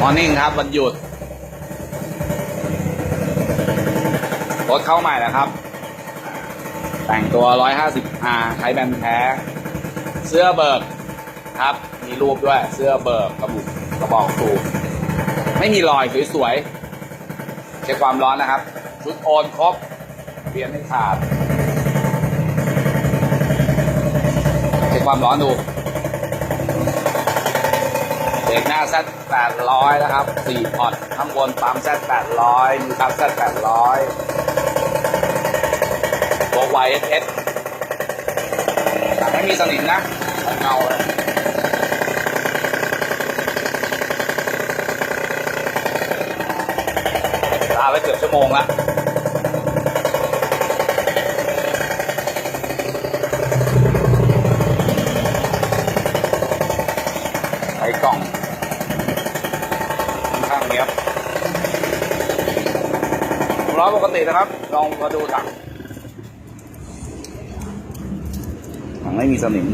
มอร์นิ่งครับวันหยุด รถเข้าใหม่แล้วครับ แต่งตัว 150R ใช้แบนแท้ เสื้อเบิกครับ มีรูปด้วย เสื้อเบิกกระบุกกระบอกสูบไม่มีรอยสวยๆเช็คความร้อนนะครับ ชุดโอนครบเปลี่ยนไม่ขาดเช็คความร้อนดู เบรกหน้าแซด800นะครับ 4พอร์ตข้างบนปั๊มแซด800มีปั๊มแซด800ตัว YSS แต่ไม่มีสนิมนะเงาเลยลาไปเกือบชั่วโมงละ กล่องค่อนข้างเนี้ยบร้อยปกตินะครับ ลองมาดูถังถังไม่มีสนิม